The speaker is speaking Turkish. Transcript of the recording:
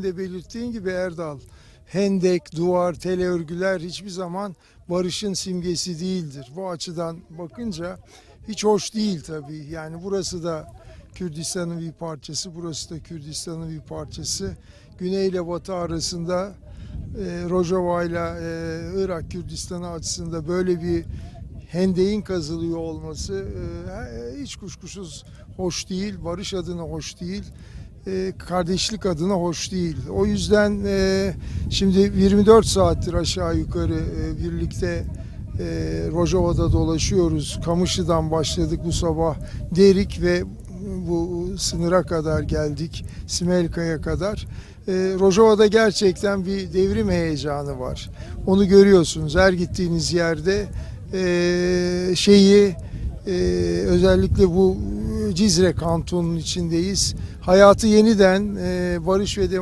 senin de belirttiğin gibi Erdal, hendek, duvar, tele örgüler hiçbir zaman barışın simgesi değildir. Bu açıdan bakınca hiç hoş değil tabii. Yani burası da Kürdistan'ın bir parçası, burası da Kürdistan'ın bir parçası. Güney ile batı arasında e, Rojava ile e, Irak Kürdistan'ı açısında böyle bir hendeğin kazılıyor olması e, hiç kuşkusuz hoş değil. Barış adına hoş değil. E, kardeşlik adına hoş değil. O yüzden e, şimdi 24 saattir aşağı yukarı e, birlikte e, Rojava'da dolaşıyoruz. Kamışlı'dan başladık bu sabah. Derik ve bu sınıra kadar geldik. Simelka'ya kadar. E, Rojava'da gerçekten bir devrim heyecanı var. Onu görüyorsunuz her gittiğiniz yerde e, şeyi e, özellikle bu Cizre kantonunun içindeyiz. Hayatı yeniden e, barış ve demokrasi